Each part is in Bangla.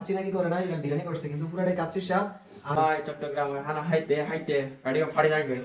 কাচ্চি নাকি করে না এটা বিরিয়ানি করছে, কিন্তু পুরাটাই ভাই চট্টগ্রামে, হানা, হাইতে হাইতে গাড়িও ফাড়ি থাকবে।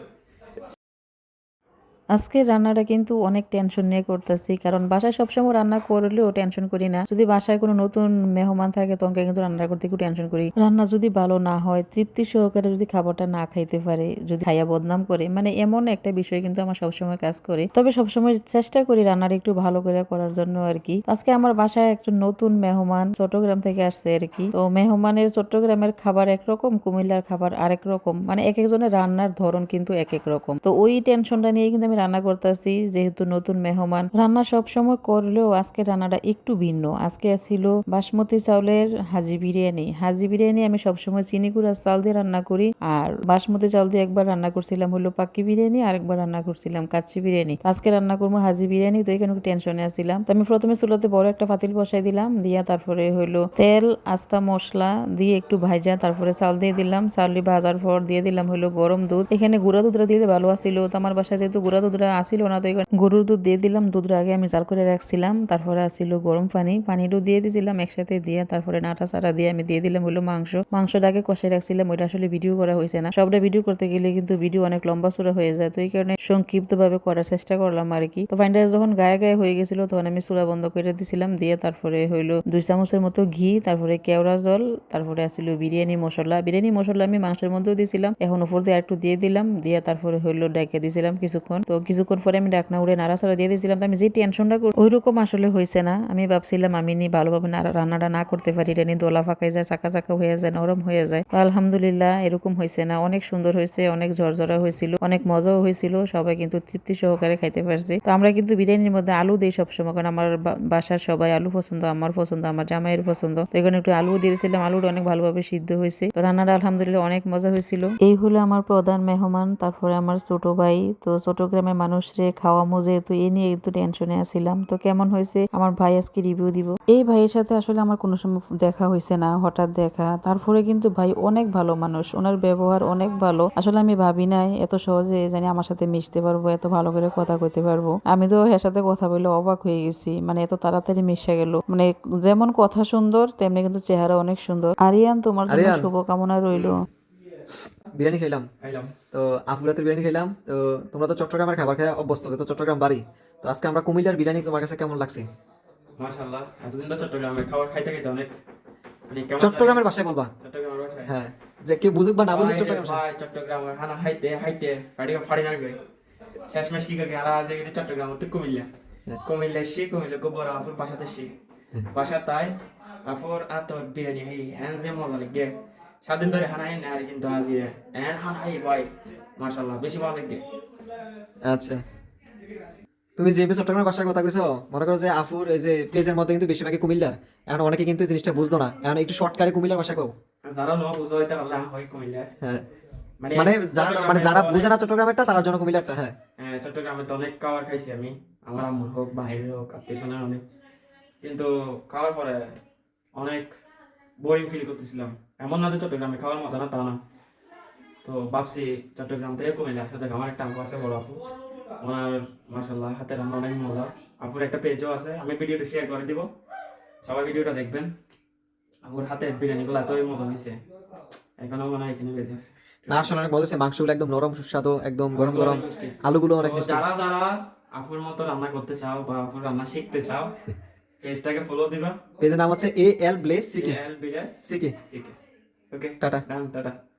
আজকে রান্নাটা কিন্তু অনেক টেনশন নিয়ে করতেছি, কারণ বাসায় সবসময় রান্না করলেও টেনশন করি না। যদি বাসায় কোনো নতুন মেহমান থাকে তখন কিন্তু রান্না করতে একটু টেনশন করি। রান্না যদি ভালো না হয়, তৃপ্তি সহকারে যদি খাবারটা না খাইতে পারে, যদি খাইয়া বদনাম করে মানে এমন একটা বিষয় কিন্তু আমার সবসময় কাজ করে। তবে সবসময় চেষ্টা করি রান্নাটা একটু ভালো করে করার জন্য আর কি। আজকে আমার বাসায় একজন নতুন মেহমান চট্টগ্রাম থেকে আসছে আর কি। তো মেহমানের চট্টগ্রামের খাবার একরকম, কুমিল্লার খাবার আরেক রকম। মানে এক একজনের রান্নার ধরন কিন্তু এক এক রকম। তো ওই টেনশনটা নিয়ে কিন্তু আমি রান্না করতেছি, যেহেতু নতুন মেহমান। রান্না সব সময় করলেও আজকে রান্নাটা একটু ভিন্ন। আজকে ছিল বাসমতি চাউলের হাজি বিরিয়ানি। হাজি বিরিয়ানি আমি সবসময় চিনি গুঁড়ার চাল দিয়ে রান্না করি, আর বাসমতি চাল দিয়ে একবার রান্না করছিলাম হলো পাক্কি বিরিয়ানি, আর একবার রান্না করছিলাম কাচ্চি বিরিয়ানি। আজকে রান্না করব হাজি বিরিয়ানি, তো এখানে টেনশনে আসছিলাম তো আমি প্রথমে চুলাতে বড় একটা পাতিল বসাই দিলাম, দিয়া তারপরে হইল তেল, আস্তা মশলা দিয়ে একটু ভাজা তারপরে চাল দিয়ে দিলাম। চাউলি ভাজার পর দিয়ে দিলাম হলো গরম দুধ। এখানে গুঁড়া দুধটা দিলে ভালো আসছিল তো আমার বাসায় যেহেতু গুঁড়া দুধটা আসিল না, তো গরুর দুধ দিয়ে দিলাম। দুধটা আগে আমি জাল করে রাখছিলাম, তারপরে আসছিল গরম পানি। পানিটাও দিয়ে দিয়েছিলাম একসাথে দিয়ে, তারপরে নাটা সাটা দিয়ে আমি দিয়ে দিলাম হলো মাংস। আগে কষে রাখছিলাম, ওইটা আসলে ভিডিও করা হয়েছে না। সবটা ভিডিও করতে গেলে কিন্তু ভিডিও অনেক লম্বা চূড়া হয়ে যায়, তো এই কারণে সংক্ষিপ্ত ভাবে করার চেষ্টা করলাম আর কি। তো ফাইনাল যখন গায়ে গায়ে হয়ে গেছিল, তখন আমি চূড়া বন্ধ করে দিছিলাম, দিয়ে তারপরে হইল দুই চামচের মতো ঘি, তারপরে কেওড়া জল, তারপরে আসছিল বিরিয়ানি মশলা। বিরিয়ানি মশলা আমি মাংসের মধ্যেও দিছিলাম, এখন উপর দিয়ে একটু দিয়ে দিলাম, দিয়ে তারপরে হইল ডেকে দিছিলাম কিছুক্ষণ। তো কিছুক্ষণ পরে আমি ডাকনা উড়ে নাড়াচাড়া দিয়ে দিয়েছিলাম আমি যে টেনশনটা করি ওই রকম আসলে হয়েছে না। আমি ভাবছিলাম, আমি নি ভালোভাবে রান্নাটা না করতে পারি, এটা নিয়ে দোলা ফাঁকাই যায়, চাকা চাকা হয়ে যায়, নরম হয়ে যায়। তো আলহামদুলিল্লাহ এরকম হয়েছে না। অনেক সুন্দর হয়েছে অনেক ঝরঝরা হয়েছিল অনেক মজাও হয়েছিল সবাই কিন্তু তৃপ্তি সহকারে খাইতে পারছে। তো আমরা কিন্তু বিরিয়ানির মধ্যে আলু দিই সবসময়, কারণ আমার বাসার সবাই আলু পছন্দ, আমার পছন্দ, আমার জামাইয়ের পছন্দ। তো এখানে একটু আলু দিয়ে দিয়েছিলাম, আলুটা অনেক ভালোভাবে সিদ্ধ হয়েছে তো রান্নাটা আলহামদুলিল্লাহ অনেক মজা হয়েছিল এই হলো আমার প্রধান মেহমান, তারপরে আমার ছোট ভাই। তো চট্টগ্রামের মানুষরে খাওয়ামো যেহেতু এ নিয়ে একটু টেনশনে আছিলাম। তো কেমন হয়েছে? আমার ভাই আজকে রিভিউ দিব। এই ভাইয়ের সাথে আসলে আমার কোনো সময় দেখা হয়েছে না হঠাৎ দেখা। তারপরে কিন্তু ভাই অনেক ভালো মানুষ ওনার ব্যবহার অনেক ভালো। আসলে আমি ভাবি নাই এত সহজে জানি আমার সাথে মিশতে পারব এত ভালো করে কথা কইতে পারব। আমি তো এর সাথে কথা বলে অবাক হয়ে গেছি মানে এত তাড়াতাড়ি মিশে গেল। মানে যেমন কথা সুন্দর তেমনি কিন্তু চেহারা অনেক সুন্দর। আরিয়ান তোমার জন্য। শুভকামনা রইল। বিরিয়ানি খাইলাম। তো আফুরাতের বিরিয়ানি খেলাম তো তোমরা তো চট্টগ্রামের খাবার খেয়ে অভ্যস্ত তো চট্টগ্রাম বাড়ি। তো আজকে আমরা কুমিল্লার বিরিয়ানি তোমার কাছে কেমন লাগছে? মাশাআল্লাহ এতদিন তো চট্টগ্রামে খাবার খাইতে খাইতে অনেক মানে চট্টগ্রামের ভাষায় বলবা। চট্টগ্রামের ভাষায়? হ্যাঁ যে কেউ বুঝুক বা না বুঝুক চট্টগ্রাম ভাই চট্টগ্রামে হানা হাইতে হাইতে ফাড়িও ফাড়ি থাকবে শেষমেশ কি করে আর আজ এখানে চট্টগ্রাম তো কুমিল্লা। কুমিল্লা এসছি কুমিল্লা গোবর আফুর বাসা তাই আফুর বিরিয়ানি হ্যান যে মজা লাগে। সাত দিন ধরে হানা না আর কিন্তু আজ হ্যান হানা হাই ভাই মাশাআল্লাহ বেশি ভালো লাগে। আচ্ছা। তুমি যে চট্টগ্রামের ভাষার কথা কইছো মনে করো যে আফুর এই যে পেজের মধ্যে কিন্তু বেশিরভাগই কুমিল্লার। এখন অনেকে কিন্তু এই জিনিসটা বুঝতো না। এখন একটু শর্টকাটে কুমিল্লার ভাষা কও। যারা নো বুঝো হইতে আল্লাহ হয় কুমিল্লা হ্যাঁ। মানে যারা মানে যারা বুঝে না চট্টগ্রামেরটা তার জন্য কুমিল্লারটা হ্যাঁ। হ্যাঁ চট্টগ্রামে তো অনেক খাবার খাইছি আমি। আমার আম্মুর হোক বাহিরের হোক আত্মীয় অনেক। কিন্তু খাওয়ার পরে অনেক বোরিং ফিল করতেছিলাম। এমন না যে চট্টগ্রামে খাওয়ার মজা না তা না। তো ভাবছি চট্টগ্রাম থেকে কুমিল্লা একসাথে আমার একটা আপু আছে বড় আপু ওনার মাসাল্লাহ হাতে রান্না অনেক মজা। আপুর একটা পেজও আছে আমি ভিডিওটা শেয়ার করে দিব। সবাই ভিডিওটা দেখবেন। আপুর হাতের বিরিয়ানিগুলো এতই মজা হয়েছে। এখনও মনে হয় এখানে বেঁচে আছে। না আসলে অনেক মজা মাংসগুলো একদম নরম সুস্বাদু একদম গরম গরম। আলুগুলো অনেক মিষ্টি। যারা যারা আপুর মতো রান্না করতে চাও বা আপুর রান্না শিখতে চাও পেজটাকে ফলো দিবা। পেজের নাম হচ্ছে A L bless CK L বিরাস CK CK Okay. Tata. Done, tata.